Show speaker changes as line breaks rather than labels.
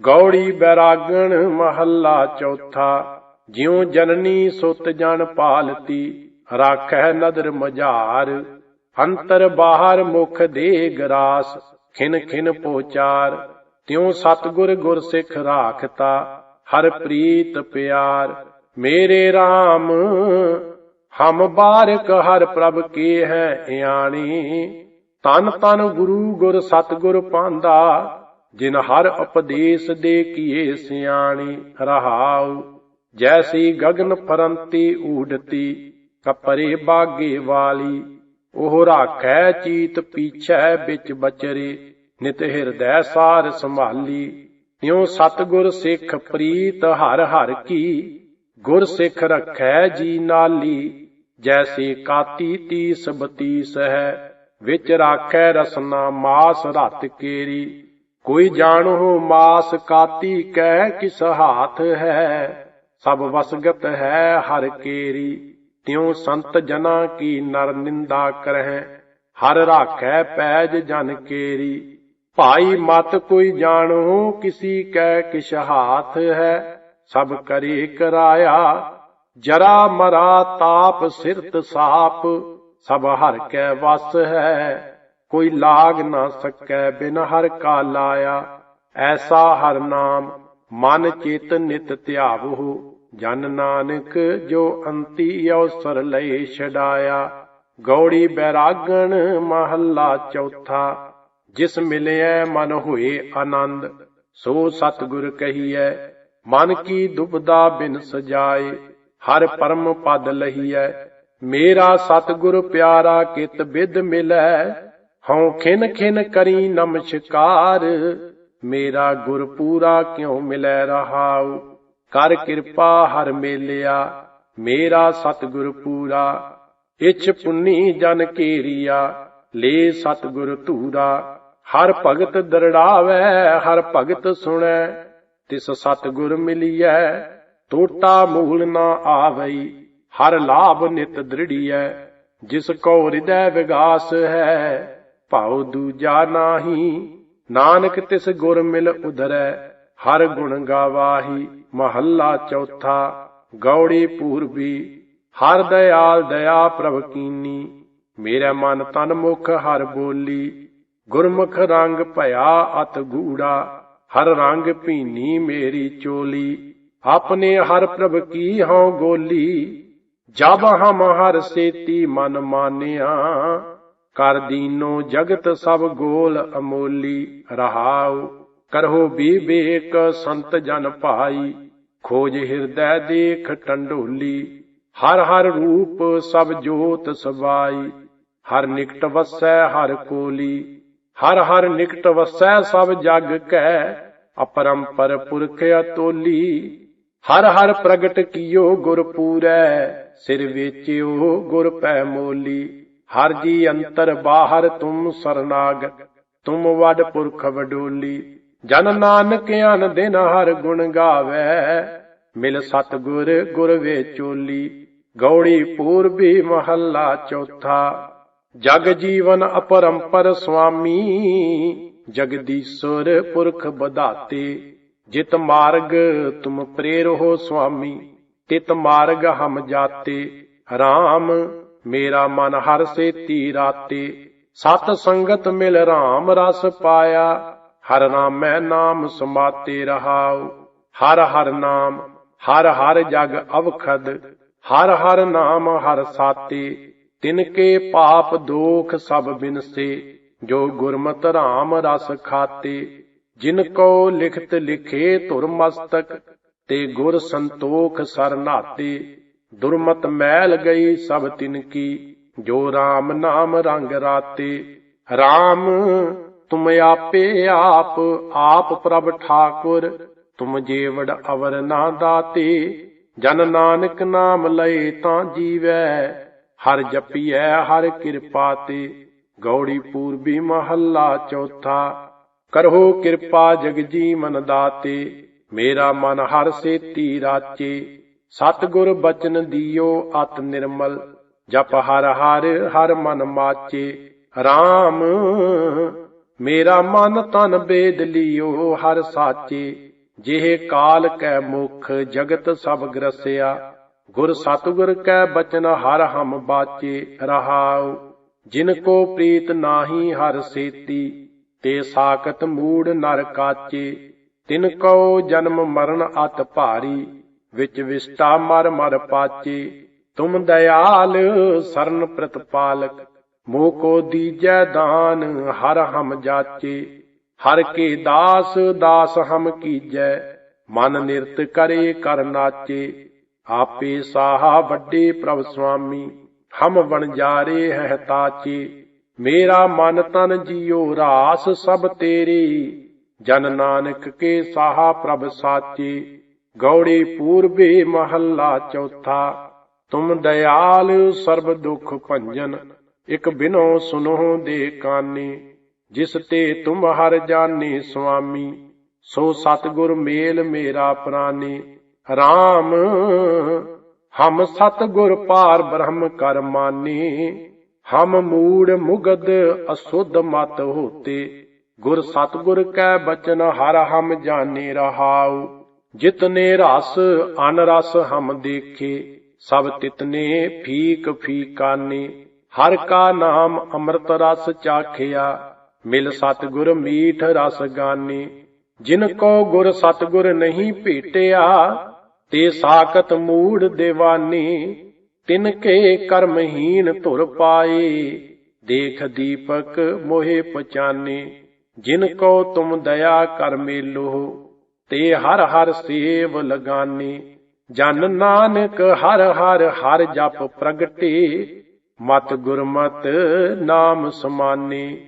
ਗੌੜੀ ਬੈਰਾਗਣ ਮਹੱਲਾ ਚੌਥਾ, ਜਿਉ ਜਨਨੀ ਸੁਤ ਜਨ ਪਾਲਤੀ ਰਾਖੈ ਨਦਰ ਮਝਾਰ, ਅੰਤਰ ਬਾਹਰ ਮੁਖ ਦੇ ਗਰਾਸ, ਖਿਨ ਖਿਨ ਪੋਚਾਰ, ਤਿਉ ਸਤਗੁਰ ਗੁਰ ਸਿੱਖ ਰਾਖਤਾ, ਹਰ ਪ੍ਰੀਤ ਪਿਆਰ, ਮੇਰੇ RAM ਹਮ ਬਾਰਕ ਹਰ ਪ੍ਰਭ ਕੀ ਹੈ ਇਆਣੀ, ਤਨ ਤਨ ਗੁਰੂ ਗੁਰ ਸਤਗੁਰ ਪਾਂਦਾ ਜਿਨ ਹਰ ਉਪਦੇਸ਼ ਦੇ ਕੀਏ ਸਿਆਣੀ, ਰਹਾਉ, ਜੈਸੀ ਗਗਨ ਫਰੰਤੀ ਊਡਤੀ ਕਪਰੇ ਬਾਗੇ ਵਾਲੀ, ਉਹ ਰਾਖੈ ਚੀਤ ਪੀਛੈ ਵਿੱਚ ਬਚਰੇ, ਨਿਤ ਹਿਰਦੈ ਸਾਰ ਸੰਭਾਲੀ। ਤਿਉ ਸਤਗੁਰ ਸਿੱਖ ਪ੍ਰੀਤ ਹਰ ਹਰ ਕੀ, ਗੁਰ ਸਿੱਖ ਰਖੈ ਜੀ ਨਾਲੀ, ਜੈਸੇ ਕਾਤੀ ਤੀਸ ਬਤੀਸ ਹੈ, ਵਿੱਚ ਰਾਖੈ ਰਸਨਾ ਮਾਸ ਰਤ ਕੇਰੀ। ਕੋਈ ਜਾਣੋ ਮਾਸ ਕਾਤੀ ਕਹਿ ਕਿਸ ਹਾਥ ਹੈ? ਸਭ ਵਸਗਤ ਹੈ ਹਰ ਕੇਰੀ, ਤਿਉ ਸੰਤ ਜਨਾ ਕੀ ਨਰ ਨਿੰਦਾ ਕਰਹਿ? ਹਰ ਰਾਖੈ ਪੈਜ ਜਨ ਕੇਰੀ, ਭਾਈ ਮਤ ਕੋਈ ਜਾਣੋ ਕਿਸੀ ਕਹਿ ਕਿਸ ਹਾਥ ਹੈ? ਸਭ ਕਰੇ ਕਰਾਇਆ, ਜਰਾ ਮਰਾ ਤਾਪ ਸਿਰਤ ਸਾਪ, ਸਭ ਹਰ ਕੈ ਵਸ ਹੈ। ਕੋਈ ਲਾਗ ਨਾ ਸਕੈ, ਬਿਨ ਹਰ ਕਾ ਲਾਇਆ। ਐਸਾ ਹਰ ਨਾਮ, ਮਨ ਚਿਤ ਨਿਤ ਧਿਆਵੋ ਜਨ ਨਾਨਕ ਜੋ ਅੰਤੀ ਅਵਸਰ ਲਈ ਛਡਾਇਆ। ਗੌੜੀ ਬੈਰਾਗਣ ਮਹੱਲਾ ਚੌਥਾ, ਜਿਸ ਮਿਲਿਆ ਮਨ ਹੋਏ ਆਨੰਦ, ਸੋ ਸਤਿਗੁਰ ਕਹੀਐ, ਮਨ ਕੀ ਦੁਬਦਾ ਬਿਨ ਸਜਾਏ, ਹਰ ਪਰਮ ਪਦ ਲਹੀਐ। ਮੇਰਾ ਸਤਿਗੁਰ ਪਿਆਰਾ ਕਿਤ ਬਿਦ ਮਿਲੈ ਹਉ ਖਿਨ ਖਿਨ ਕਰੀ ਨਮਸਕਾਰ। ਮੇਰਾ ਗੁਰ ਪੂਰਾ ਕਿਉ ਮਿਲੈ ਰਹਾਉ? ਕਰ ਕਿਰਪਾ ਹਰ ਮੇਲਿਆ, ਮੇਰਾ ਸਤਿਗੁਰ ਪੂਰਾ। ਇਛ ਪੁੰਨੀ ਜਨ ਕੀਰੀਆ, ਲੇ ਸਤਿਗੁਰ ਧੂਰਾ। ਹਰ ਭਗਤ ਦਰੜਾਵੇ, ਹਰ ਭਗਤ ਸੁਣੈ। ਤਿਸ ਸਤਿਗੁਰ ਮਿਲੀਐ ਟੋਟਾ ਮੂਲ ਨਾ ਆਵਈ। ਹਰ ਲਾਭ ਨਿਤ ਦ੍ਰਿੜੀਐ, ਜਿਸ ਕੋ ਹਿਰਦੈ ਵਿਗਾਸ ਹੈ ਭਾਉ ਦੂਜਾ ਨਾਹੀ। ਨਾਨਕ ਤਿਸ ਗੁਰ ਮਿਲ ਉਧਰੈ, ਹਰ ਗੁਣ ਗਾਵਾਹੀ, ਮਹੱਲਾ ਚੌਥਾ, ਗੌੜੀ ਪੂਰਬੀ, ਹਰ ਦਇਆਲ ਦਇਆ ਪ੍ਰਭ ਕੀਨੀ। ਮੇਰਾ ਮਨ ਤਨ ਮੁਖ ਹਰ ਬੋਲੀ, ਗੁਰਮੁਖ ਰੰਗ ਭਇਆ ਅਤ ਗੂੜਾ, ਹਰ ਰੰਗ ਭੀਨੀ ਮੇਰੀ ਚੋਲੀ। ਆਪਣੇ ਹਰ ਪ੍ਰਭ ਕੀ ਹਉ ਗੋਲੀ, ਜਬ ਹਮ ਹਰ ਸੇਤੀ ਮਨ ਮਾਨਿਆ। ਕਰ ਦੀਨੋ ਜਗਤ ਸਭ ਗੋਲ ਅਮੋਲੀ, ਰਹਾਉ ਕਰੋ ਬੀਬੇਕ ਸੰਤ ਜਨ ਭਾਈ, ਖੋਜ ਹਿਰਦੈ ਦੇਖ ਟੰਡੋਲੀ, ਹਰ ਹਰ ਰੂਪ ਸਭ ਜੋਤ ਸਵਾਈ ਹਰ ਨਿਕਟ ਵਸੈ ਹਰ ਕੋਲੀ, ਹਰ ਹਰ ਨਿਕਟ ਵਸੈ ਸਭ ਜਗ ਕੈ, ਅਪਰੰਪਰ ਪੁਰਖ ਅਤੋਲੀ, ਹਰ ਹਰ ਪ੍ਰਗਟ ਕੀਓ ਗੁਰ ਪੂਰੈ, ਸਿਰ ਵੇਚਿਓ ਗੁਰ ਪੈ ਮੋਲੀ। ਹਰ ਜੀ ਅੰਤਰ ਬਾਹਰ ਤੁਮ ਸਰਨਾਗ, ਤੁਮ ਵਡ ਪੁਰਖ ਵਡੋਲੀ। ਜਨ ਨਾਨਕ ਅਨ ਦਿਨ ਹਰ ਗੁਣ ਗਾਵੇ, ਮਿਲ ਸਤ ਗੁਰ ਗੁਰ ਵੇਚੋਲੀ ਗੌੜੀ ਪੂਰਬੀ ਮਹੱਲਾ ਚੌਥਾ, ਜਗ ਜੀਵਨ ਅਪਰੰਪਰ ਸੁਆਮੀ ਜਗਦੀਸ਼ਵਰ ਪੁਰਖ ਬਧਾਤੇ ਜਿਤ ਮਾਰਗ ਤੁਮ ਪ੍ਰੇਰ ਹੋ ਸੁਆਮੀ ਤਿਤ ਮਾਰਗ ਹਮ ਜਾਤੇ, ਰਾਮ ਮੇਰਾ ਮਨ ਹਰ ਸੇਤੀ ਰਾਤੇ, ਸਤ ਸੰਗਤ ਮਿਲ RAM ਰਸ ਪਾਇਆ। ਹਰ ਨਾਮੈ ਨਾਮ ਸਮਾਤੇ ਰਹਾਉ। ਹਰ ਹਰ ਨਾਮ, ਹਰ ਹਰ ਜਗ ਅਵਖਦ। ਹਰ ਹਰ ਨਾਮ ਹਰ ਸਾਤੇ। ਤਿਨ ਕੇ ਪਾਪ ਦੋਖ ਸਭ ਬਿਨਸੇ। ਜੋ ਗੁਰਮਤਿ ਰਾਮ ਰਸ ਖਾਤੇ। ਜਿਨ ਕੋ ਲਿਖਤ ਲਿਖੇ ਧੁਰ ਮਸਤਕ, ਤੇ ਗੁਰ ਸੰਤੋਖ ਸਰਨਾਤੇ ਦੁਰਮਤ ਮੈਲ ਗਈ ਸਭ ਤਿਨ ਕੀ, ਜੋ RAM ਨਾਮ ਰੰਗ ਰਾਤੇ। RAM ਤੁਮ ਆਪੇ ਆਪ ਆਪ ਪ੍ਰਭ ਠਾਕੁਰ, ਤੁਮ ਜੀਵੜ ਅਵਰ ਨਾ ਦਾਤੇ। ਜਨ ਨਾਨਕ ਨਾਮ ਲਏ ਤਾਂ ਜੀਵੈ, ਹਰ ਜਪੀਐ ਹਰ ਕਿਰਪਾ ਤੇ। ਗੌੜੀ ਪੂਰਬੀ ਮਹੱਲਾ ਚੌਥਾ ਕਰੋ ਕਿਰਪਾ ਜਗ ਜੀ ਮਨ ਦਾਤੇ। ਮੇਰਾ ਮਨ ਹਰ ਸੇਤੀ ਰਾਚੇ। ਸਤਿਗੁਰ ਬਚਨ ਦਿਓ ਅਤ ਨਿਰਮਲ, ਜਪ ਹਰ ਹਰ ਹਰ ਮਨ ਮਾਚੇ। RAM ਮੇਰਾ ਮਨ ਤਨ ਬੇਦ ਲਿਓ ਹਰ ਸਾਚੇ। ਜਿਹੇ ਕਾਲ ਕੈ ਮੁਖ ਜਗਤ ਸਭ ਗ੍ਰਸਿਆ, ਗੁਰ ਸਤਿਗੁਰ ਕੈ ਬਚਨ ਹਰ ਹਮ ਬਾਚੇ ਰਹਾਉ। ਜਿਨ ਕੋ ਪ੍ਰੀਤ ਨਾਹੀ ਹਰ ਸੇਤੀ, ਤੇ ਸਾਖਤ ਮੂੜ ਨਰ ਕਾਚੇ। ਤਿਨ ਕੋ ਜਨਮ ਮਰਨ ਅਤ ਭਾਰੀ ਵਿੱਚ ਵਿਸਟਾ ਮਰ ਮਰ ਪਾਚੇ। ਤੁਮ ਦਇਆਲ ਸਰਨ ਪ੍ਰਤਪਾਲਕ, ਮੋਹ ਕੋ ਦੀਜੈ ਦਾਨ, ਹਰ ਹਮ ਜਾਚੇ। ਹਰ ਕੇ ਦਾਸ ਦਾਸ ਹਮ ਕੀਜੈ, ਮਨ ਨਿਰਤ ਕਰੇ ਕਰ ਨਾਚੇ। ਆਪੇ ਸਾਹਾ ਵੱਡੇ ਪ੍ਰਭ ਸੁਆਮੀ, ਹਮ ਵਣਜਾਰੇ ਹੈ ਤਾਚੇ। ਮੇਰਾ ਮਨ ਤਨ ਜੀਉ ਰਾਸ ਸਭ ਤੇਰੇ, ਜਨ ਨਾਨਕ ਕੇ ਸਾਹਾ ਪ੍ਰਭ ਸਾਚੇ। ਗੌੜੀ ਪੂਰਬੇ ਮਹੱਲਾ ਚੌਥਾ, ਤੁਮ ਦਇਆਲ ਸਰਬ ਦੁਖ ਭੰਜਨ, ਇਕ ਬਿਨੋ ਸੁਨੋ ਦੇ ਕਾਨੀ, ਜਿਸ ਤੇ ਤੁਮ ਹਰ ਜਾਣੇ ਸੁਆਮੀ, ਸੋ ਸਤਗੁਰ ਮੇਲ ਮੇਰਾ ਪ੍ਰਾਨੀ RAM ਹਮ ਸਤਗੁਰ ਪਾਰ ਬ੍ਰਹਮ ਕਰ ਮਾਨੀ, ਹਮ ਮੂੜ ਮੁਗਦ ਅਸੁੱਧ ਮਤ ਹੋਤੇ, ਗੁਰ ਸਤਗੁਰ ਕੈ ਬਚਨ ਹਰ ਹਮ ਜਾਣੇ ਰਹਾਉ ਜਿਤਨੇ ਰਸ, ਅਨਰਸ ਹਮ ਦੇਖੇ, ਸਭ ਤਿਤਨੇ ਫੀਕ ਫੀਕਾਨੇ। ਹਰ ਕਾ ਨਾਮ ਅੰਮ੍ਰਿਤ ਰਸ ਚਾਖਿਆ, ਮਿਲ ਸਤਗੁਰ ਮੀਠ ਰਸ ਗਾਨੇ। ਜਿਨ ਕੋ ਗੁਰ ਸਤਗੁਰ ਨਹੀਂ ਭੇਟਿਆ, ਤੇ ਸਾਖਤ ਮੂੜ ਦੇਵਾਨੀ। ਤਿਨ ਕੇ ਕਰਮਹੀਨ ਧੁਰ ਪਾਏ, ਦੇਖ ਦੀਪਕ ਮੋਹਿ ਪਛਾਨੇ। ਜਿਨ ਕੋ ਤੁਮ ਦਇਆ ਕਰ ਮੇਲੋ ਤੇ ਹਰ ਹਰ ਸੇਵ ਲਗਾਨੀ। ਜਨ ਨਾਨਕ ਹਰ ਹਰ ਹਰ ਜਪ ਪ੍ਰਗਟੇ। ਮਤ ਗੁਰਮਤ ਨਾਮ ਸਮਾਨੀ।